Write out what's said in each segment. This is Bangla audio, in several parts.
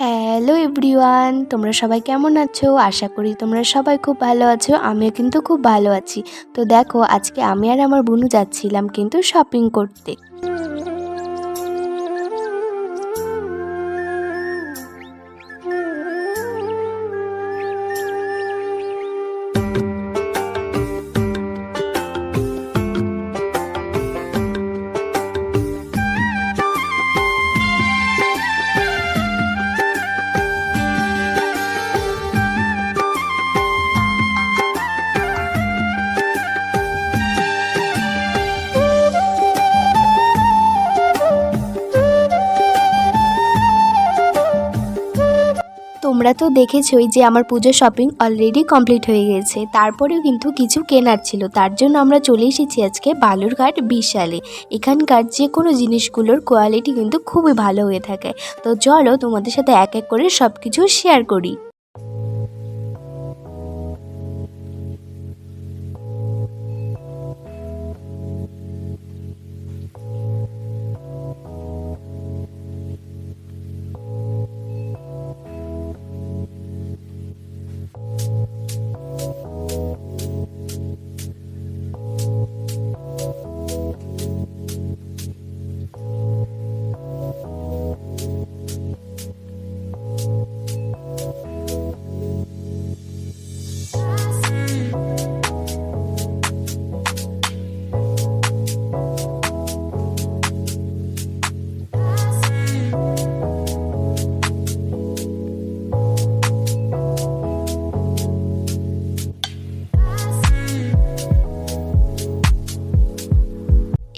হ্যালো এভরিওয়ান তোমরা সবাই কেমন আছো? আশা করি তোমরা সবাই খুব ভালো আছো। আমিও কিন্তু খুব ভালো আছি। তো দেখো, আজকে আমি আর আমার বোনু যাচ্ছিলাম কিন্তু শপিং করতে। তোমরা তো দেখেছই যে আমার পুজো শপিং অলরেডি কমপ্লিট হয়ে গেছে। তারপরেও কিন্তু কিছু কেনার ছিল। তার জন্য আমরা চলে এসেছি আজকে বালুরঘাট বিশালে। এখানকার যে কোনো জিনিসগুলোর কোয়ালিটি কিন্তু খুবই ভালো হয়ে থাকে। তো চলো তোমাদের সাথে এক এক করে সব কিছু শেয়ার করি।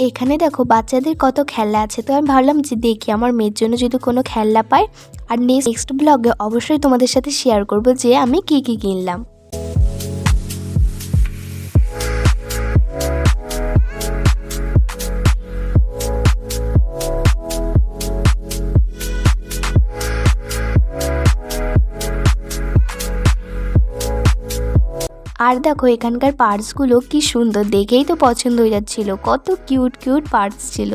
এখানে দেখো বাচ্চাদের কত খেলনা আছে। তো আমি ভাবলাম যে দেখি আমার মেয়ের জন্য যদি কোনো খেলনা পাই আর নেক্সট ব্লগে অবশ্যই তোমাদের সাথে শেয়ার করব যে আমি কি কি কিনলাম। আর দেখো এখানকার পার্টসগুলো কি সুন্দর, দেখেই তো পছন্দ হয়ে যাচ্ছিল। কত কিউট কিউট পার্টস ছিল।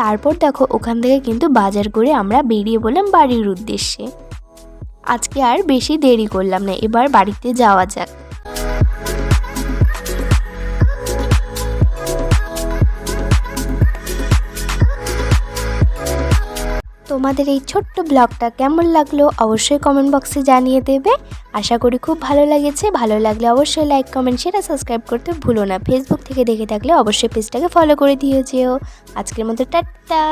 তারপর দেখো ওখান থেকে কিন্তু বাজার করে আমরা বেরিয়ে বললাম বাড়ির উদ্দেশ্যে। আজকে আর বেশি দেরি করলাম না, এবার বাড়িতে যাওয়া যাক। তোমাদের এই ছোট্ট ব্লগটা কেমন লাগল অবশ্যই কমেন্ট বক্সে জানিয়ে দেবে। আশা করি খুব ভালো লেগেছে। ভালো লাগলে অবশ্যই লাইক কমেন্ট সেটা সাবস্ক্রাইব করতে ভুলো না। ফেসবুক থেকে দেখে থাকলে অবশ্যই পেজটাকে ফলো করে দিও যেও। আজকের মতো টাটা।